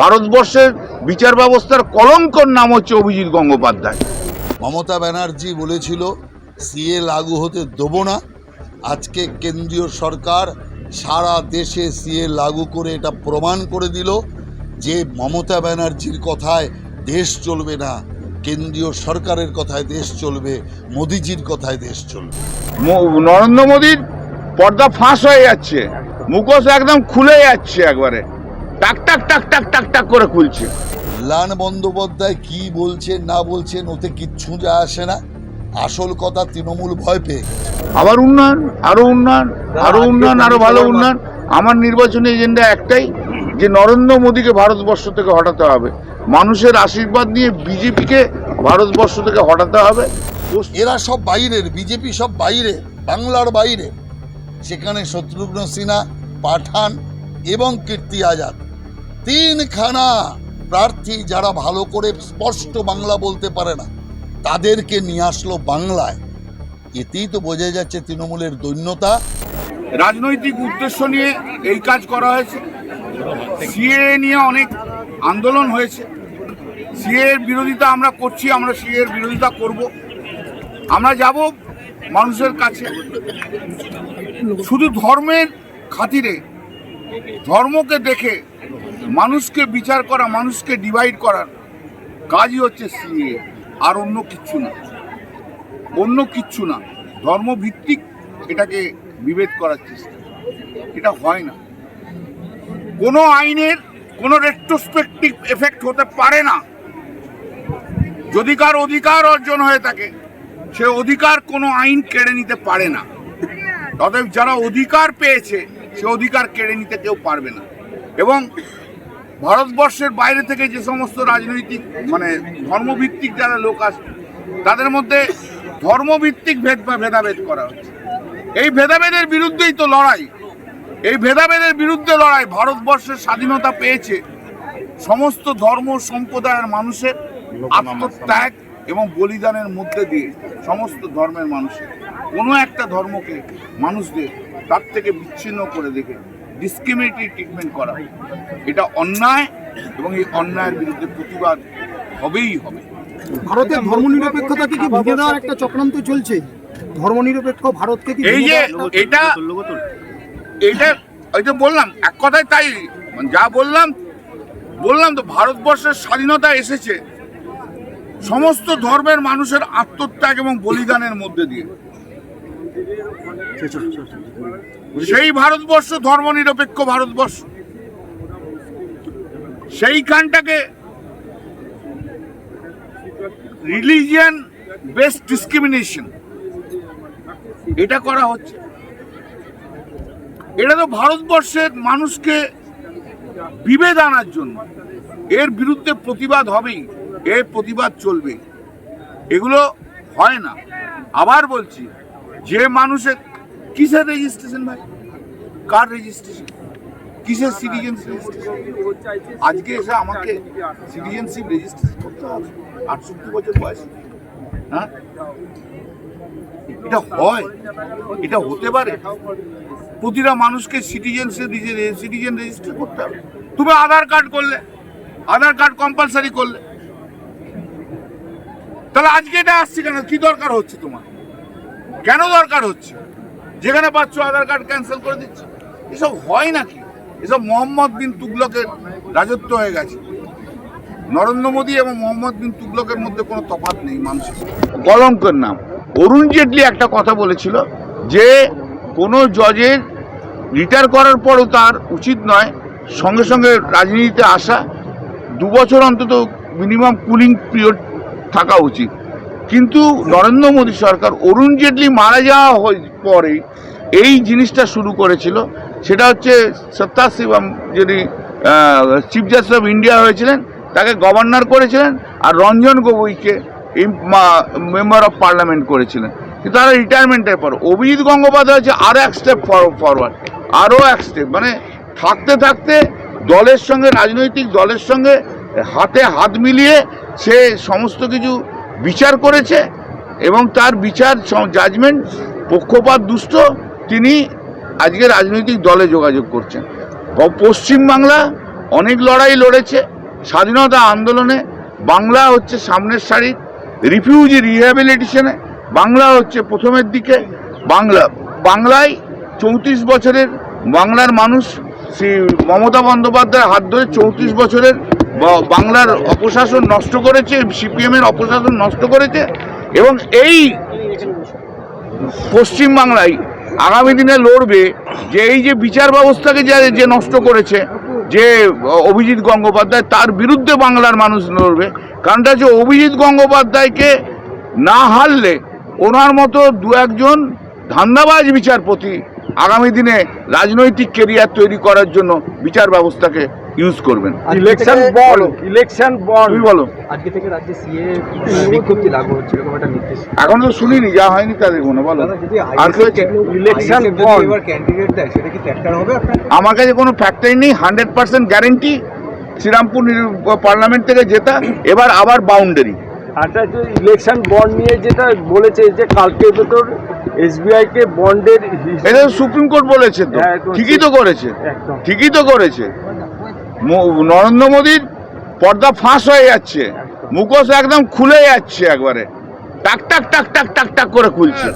ভারতবর্ষের বিচার ব্যবস্থার কলঙ্কর নাম হচ্ছে অভিজিৎ গঙ্গোপাধ্যায়। মমতা ব্যানার্জি বলেছিল সিএ লাগু হতে দেবো না। আজকে কেন্দ্রীয় সরকার সারা দেশে সিএ লাগু করে এটা প্রমাণ করে দিল যে মমতা ব্যানার্জির কথায় দেশ চলবে না কেন্দ্রীয় সরকারের কথায় দেশ চলবে মোদিজির কথায় দেশ চলবে। নরেন্দ্র মোদীর পর্দা ফাঁস হয়ে যাচ্ছে মুখোশ একদম খুলে যাচ্ছে একবারে। টাক টাক টাক টাক টাক টাক করে খুলছে। লান বন্দ্যোপাধ্যায় কি বলছেন না বলছেন ওতে কিচ্ছু যা আসে না। আসল কথা তৃণমূল ভয় পেয়ে। আবার উন্নয়ন আরও উন্নয়ন আরও উন্নয়ন আরও ভালো উন্নয়ন। আমার নির্বাচনী এজেন্ডা একটাই যে নরেন্দ্র মোদীকে ভারতবর্ষ থেকে হটাতে হবে। মানুষের আশীর্বাদ নিয়ে বিজেপিকে ভারতবর্ষ থেকে হটাতে হবে। এরা সব বাইরের বিজেপি সব বাইরে বাংলার বাইরে। সেখানে শত্রুঘ্ন সিনহা পাঠান এবং কীর্তি আজাদ। তিনখানা প্রার্থী যারা ভালো করে স্পষ্ট বাংলা বলতে পারে না, তাদেরকে নিয়ে আসলো বাংলায়। এতেই তো বোঝা যাচ্ছে তৃণমূলের দৈন্যতা। রাজনৈতিক উদ্দেশ্য নিয়ে এই কাজ করা হয়েছে। সিএ নিয়ে অনেক আন্দোলন হয়েছে। সিএ এর বিরোধিতা আমরা করছি, আমরা সিএ এর বিরোধিতা করব। আমরা যাব মানুষের কাছে। শুধু ধর্মের খাতিরে, ধর্মকে দেখে মানুষকে বিচার করা, মানুষকে ডিভাইড করার কাজই হচ্ছে সিএ, আর অন্য কিচ্ছু না। অন্য কিচ্ছু না। ধর্মভিত্তিক এটাকে বিভেদ করার চেষ্টা। এটা হয় না। কোনো আইনের কোনো রেট্রোস্পেক্টিভ এফেক্ট হতে পারে না। যদি কার অধিকার অর্জন হয়ে থাকে, সে অধিকার কোনো আইন কেড়ে নিতে পারে না। অতএব যারা অধিকার পেয়েছে, সে অধিকার কেড়ে নিতে কেউ পারবে না। এবং ভারতবর্ষের বাইরে থেকে যে সমস্ত রাজনৈতিক মানে ধর্মভিত্তিক যারা লোক আসবে তাদের মধ্যে ধর্মভিত্তিক ভেদ বা ভেদাভেদ করা হচ্ছে। এই ভেদাভেদের বিরুদ্ধেই তো লড়াই। এই ভেদাভেদের বিরুদ্ধে লড়াই ভারতবর্ষের স্বাধীনতা পেয়েছে। সমস্ত ধর্ম, সম্প্রদায়ের মানুষের আত্মত্যাগ এবং বলিদানের মধ্যে দিয়ে সমস্ত ধর্মের মানুষের। কোনো একটা ধর্মকে মানুষদের তার থেকে বিচ্ছিন্ন করে দেখে ডিসক্রিমিনেটরি ট্রিটমেন্ট করা। এটা অন্যায় এবং এই অন্যায়ের বিরুদ্ধে প্রতিবাদ হবেই হবে। ভারতের ধর্মনিরপেক্ষতাকে কি ভেঙে দেওয়ার একটা চক্রান্ত চলছে? ধর্মনিরপেক্ষ ভারতকে কি এই যে এটা এটা ওই যে বললাম এক কথায় তাই। মানে যা বললাম বললাম তো ভারতবর্ষের স্বাধীনতা এসেছে সমস্ত ধর্মের মানুষের আত্মত্যাগ এবং বলিদানের মধ্যে দিয়ে। সেই ভারতবর্ষ ধর্মনিরপেক্ষ ভারতবর্ষ। সেইখানটাকে রিলিজিয়ান বেসড ডিসক্রিমিনেশন এটা করা হচ্ছে। এটা তো ভারতবর্ষের মানুষকে বিভেদ আনার জন্য। এর বিরুদ্ধে প্রতিবাদ হবেই, এর প্রতিবাদ চলবে এগুলো হয় না। আবার বলছি, যে মানুষের কিসের রেজিস্ট্রেশন ভাই? কার রেজিস্ট্রেশন কিসের সিটিজেনশিপ আজকে এসে আমাকে সিটিজেনশিপ রেজিস্ট্রেশন করতে হবে। আটষট্টি বছর বয়স। হ্যাঁ? এটা হয়। এটা হতে পারে। প্রতিটা মানুষকে সিটিজেনশিপ সিটিজেন রেজিস্টার করতে হবে। তুমি আধার কার্ড করলে। আধার কার্ড কম্পালসারি করলে। তাহলে আজকে এটা আসছে কেন? কি দরকার হচ্ছে তোমার? কেন দরকার হচ্ছে? যেখানে পাচ্ছ আধার কার্ড ক্যান্সেল করে দিচ্ছে। এসব হয় নাকি? এসব মোহাম্মদ বিন তুগলকের রাজত্ব হয়ে গেছে। নরেন্দ্র মোদী এবং মোহাম্মদ বিন তুগলকের মধ্যে কোনো তফাৎ নেই মানুষের। কলঙ্কের নাম। অরুণ জেটলি একটা কথা বলেছিল যে, কোনো জজের রিটায়ার করার পরও তার উচিত নয়, সঙ্গে সঙ্গে রাজনীতিতে আসা। দু বছর অন্তত মিনিমাম কুলিং পিরিয়ড থাকা উচিত। কিন্তু নরেন্দ্র মোদী সরকার অরুণ জেটলি মারা যাওয়া হয়ে- পরে এই জিনিসটা শুরু করেছিল। সেটা হচ্ছে সত্তা শিবম যিনি চিফ জাস্টিস অফ ইন্ডিয়া হয়েছিলেন, তাকে গভর্নর করেছিলেন আর রঞ্জন গগৈকে মেম্বার অফ পার্লামেন্ট করেছিলেন। কিন্তু তারা রিটায়ারমেন্টের পর, অভিজিৎ গঙ্গোপাধ্যায় হচ্ছে আরও এক স্টেপ ফরওয়ার্ড আরও এক স্টেপ মানে থাকতে থাকতে দলের সঙ্গে, রাজনৈতিক দলের সঙ্গে হাতে হাত মিলিয়ে সে সমস্ত কিছু বিচার করেছে এবং তার বিচার জাজমেন্ট পক্ষপাত দুষ্ট, তিনি আজকে রাজনৈতিক দলে যোগাযোগ করছেন। পশ্চিমবাংলা অনেক লড়াই লড়েছে, স্বাধীনতা আন্দোলনে, বাংলা হচ্ছে সামনের সারির রিফিউজি রিহ্যাবিলিটেশনে বাংলা হচ্ছে প্রথমের দিকে, বাংলা, বাংলায় চৌত্রিশ বছরের বাংলার মানুষ, শ্রী মমতা বন্দ্যোপাধ্যায়ের হাত ধরে চৌত্রিশ বছরের বাংলার অপশাসন নষ্ট করেছে, সিপিএমের অপশাসন নষ্ট করেছে, এবং এই পশ্চিম বাংলায় আগামী দিনে লড়বে যে এই যে বিচার ব্যবস্থাকে যে যে নষ্ট করেছে, যে অভিজিৎ গঙ্গোপাধ্যায় তার বিরুদ্ধে বাংলার মানুষ লড়বে। কারণটা হচ্ছে অভিজিৎ গঙ্গোপাধ্যায়কে না হারলে ওনার মতো দু একজন ধান্দাবাজ বিচারপতি আগামী দিনে রাজনৈতিক কেরিয়ার তৈরি করার জন্য বিচার ব্যবস্থাকে ইউজ করবেন। ইলেকশন বন্ড ইলেকশন বন্ড তুমি বলো। আজকে থেকে রাজ্যে সিএ বিজ্ঞপ্তি লাগু হচ্ছে? এরকম একটা নির্দেশ। এখন তো শুনিনি যা হয়নি তা দেখব না বলো। আর কি হয়েছে? ইলেকশন বন্ড এবার ক্যান্ডিডেট দেয় সেটা কি ফ্যাক্টর হবে আপনার? আমার কাছে কোনো ফ্যাক্টরি নেই hundred percent guarantee Serampore parliament থেকে জেতা এবার আবার বাউন্ডারি আচ্ছা যে ইলেকশন বন্ড নিয়ে যেটা বলেছে যে কালকে ভেতর এসবিআই কে বন্ডের এটা সুপ্রিম কোর্ট বলেছে তো। হ্যাঁ, ঠিকই তো করেছে। ঠিকই তো করেছে। নরেন্দ্র মোদীর পর্দা ফাঁস হয়ে যাচ্ছে। মুখোশ একদম খুলে যাচ্ছে একবারে। টাক টাক টাক টাক টাক টাক করে খুলছে।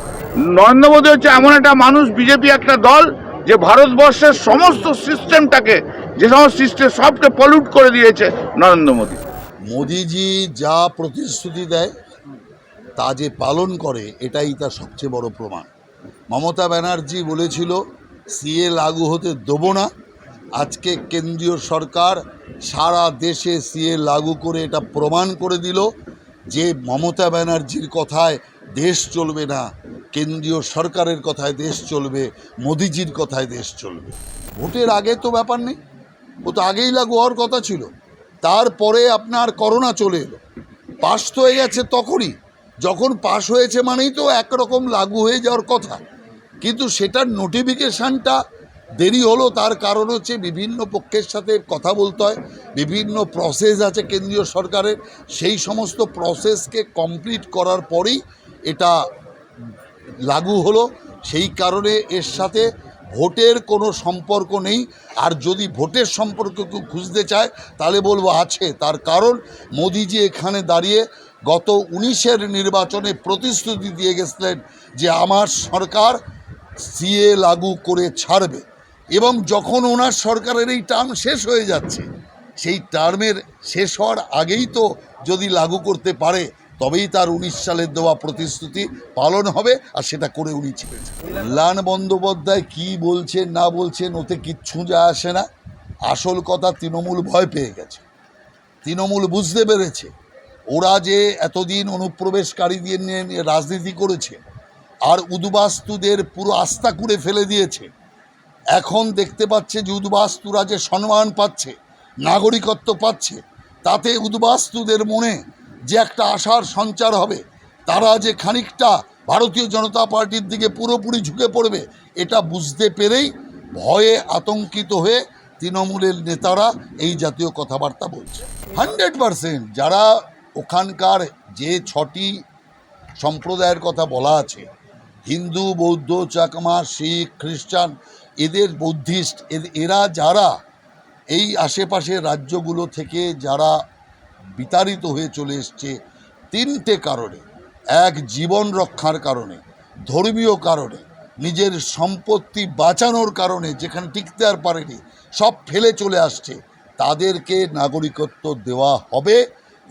নরেন্দ্র মোদী হচ্ছে এমন একটা মানুষ, বিজেপি একটা দল, যে ভারতবর্ষের সমস্ত সিস্টেমটাকে, যে সমস্ত সিস্টেম, সবকে পলিউট করে দিয়েছে নরেন্দ্র মোদী। মোদিজি যা প্রতিশ্রুতি দেয়, তা যে পালন করে, এটাই তার সবচেয়ে বড় প্রমাণ। মমতা ব্যানার্জি বলেছিল সিএ লাগু হতে দেবো না। আজকে কেন্দ্রীয় সরকার সারা দেশে সিএ লাগু করে এটা প্রমাণ করে দিল যে মমতা ব্যানার্জির কথায় দেশ চলবে না, কেন্দ্রীয় সরকারের কথায় দেশ চলবে, মোদিজির কথায় দেশ চলবে। ভোটের আগে তো ব্যাপার নেই, ও তো আগেই লাগু হওয়ার কথা ছিল। তারপরে আপনার করোনা চলে এলো। পাস তো হয়ে গেছে তখনই, যখন পাস হয়েছে মানেই তো একরকম লাগু হয়ে যাওয়ার কথা। কিন্তু সেটার নোটিফিকেশানটা দেরি হলো, তার কারণ হচ্ছে বিভিন্ন পক্ষের সাথে কথা বলতে হয়, বিভিন্ন প্রসেস আছে কেন্দ্রীয় সরকারের, সেই সমস্ত প্রসেসকে কমপ্লিট করার পরেই এটা লাগু হলো। সেই কারণে এর সাথে ভোটের কোনো সম্পর্ক নেই। আর যদি ভোটের সম্পর্ক কেউ খুঁজতে চায়, তাহলে বলব আছে। তার কারণ মোদিজি এখানে দাঁড়িয়ে গত উনিশের নির্বাচনে প্রতিশ্রুতি দিয়ে গেছিলেন যে আমার সরকার সিএ লাগু করে ছাড়বে। এবং যখন ওনার সরকারের এই টার্ম শেষ হয়ে যাচ্ছে, সেই টার্মের শেষ হওয়ার আগেই তো যদি লাগু করতে পারে, তবেই তার উনিশ সালের দেওয়া প্রতিশ্রুতি পালন হবে আর সেটা করে উনি ছেড়েছেন কল্যাণ বন্দ্যোপাধ্যায় কি বলছেন, না বলছেন, ওতে কিচ্ছু যা আসে না। আসল কথা তৃণমূল ভয় পেয়ে গেছে। তৃণমূল বুঝতে পেরেছে। ওরা যে এতদিন অনুপ্রবেশকারী দিয়ে নিয়ে রাজনীতি করেছে, আর উদ্বাস্তুদের পুরো আস্থা করে ফেলে দিয়েছে এখন দেখতে পাচ্ছে যে উদ্বাস্তুরা যে সম্মান পাচ্ছে, নাগরিকত্ব পাচ্ছে, তাতে উদ্বাস্তুদের মনে যে একটা আশার সঞ্চার হবে, তারা যে খানিকটা ভারতীয় জনতা পার্টির দিকে পুরোপুরি ঝুঁকে পড়বে, এটা বুঝতে পেরেই ভয়ে আতঙ্কিত হয়ে তৃণমূলের নেতারা এই জাতীয় কথাবার্তা বলছে। হান্ড্রেড পারসেন্ট যারা ওখানকার যে ছটি সম্প্রদায়ের কথা বলা আছে, হিন্দু, বৌদ্ধ, চাকমা, শিখ, খ্রিস্টান এদের বুদ্ধিস্ট এরা যারা এই আশেপাশের রাজ্যগুলো থেকে যারা বিতাড়িত হয়ে চলে এসছে তিনটে কারণে। এক জীবন রক্ষার কারণে ধর্মীয় কারণে নিজের সম্পত্তি বাঁচানোর কারণে যেখানে টিকতে আর পারেনি সব ফেলে চলে আসছে। তাদেরকে নাগরিকত্ব দেওয়া হবে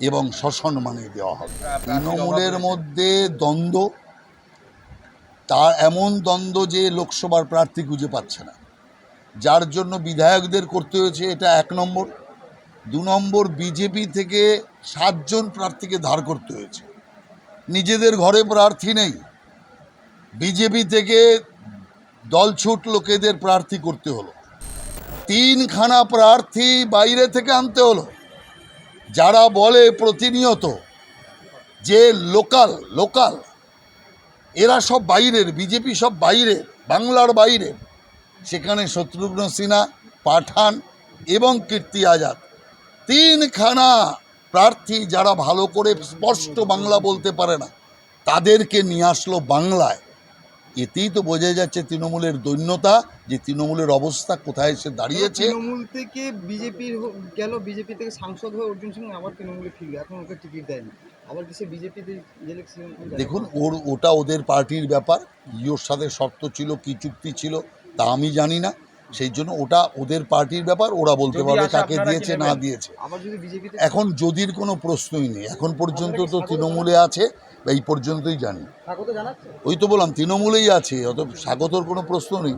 এবং সসম্মানে দেওয়া হবে। তৃণমূলের মধ্যে দ্বন্দ্ব তার এমন দ্বন্দ্ব যে লোকসভার প্রার্থী খুঁজে পাচ্ছে না। যার জন্য বিধায়কদের করতে হয়েছে এটা এক নম্বর। দু নম্বর, বিজেপি থেকে সাতজন প্রার্থীকে ধার করতে হয়েছে। নিজেদের ঘরে প্রার্থী নেই। বিজেপি থেকে দলছুট লোকেদের প্রার্থী করতে হলো। তিনখানা প্রার্থী বাইরে থেকে আনতে হলো। যারা বলে প্রতিনিয়ত যে লোকাল লোকাল এরা সব বাইরের, বিজেপি সব বাইরে বাংলার বাইরে। সেখানে শত্রুঘ্ন সিনহা, পাঠান এবং কীর্তি আজাদ। তিনখানা প্রার্থী যারা ভালো করে স্পষ্ট বাংলা বলতে পারে না, তাদেরকে নিয়ে আসলো বাংলায়। এতেই তো বোঝা যাচ্ছে তৃণমূলের দৈন্যতা, যে তৃণমূলের অবস্থা কোথায় এসে দাঁড়িয়েছে। তৃণমূল থেকে বিজেপির গেল বিজেপি থেকে সাংসদ হয়ে অর্জুন সিং আবার তৃণমূলে ফিরবে, এখন ওকে টিকিট দেয়নি। আবার কি বিজেপিতে দেখুন ওর ওটা ওদের পার্টির ব্যাপার। কি ওর সাথে শর্ত ছিল কি চুক্তি ছিল তা আমি জানি না। সেই জন্য ওটা ওদের পার্টির ব্যাপার ওরা বলতে পারবে কাকে দিয়েছে না দিয়েছে। এখন যদির কোনো প্রশ্নই নেই। এখন পর্যন্ত তো তৃণমূলে আছে এই পর্যন্তই জানি। ওই তো বললাম তৃণমূলেই আছে অত স্বাগতর কোনো প্রশ্ন নেই।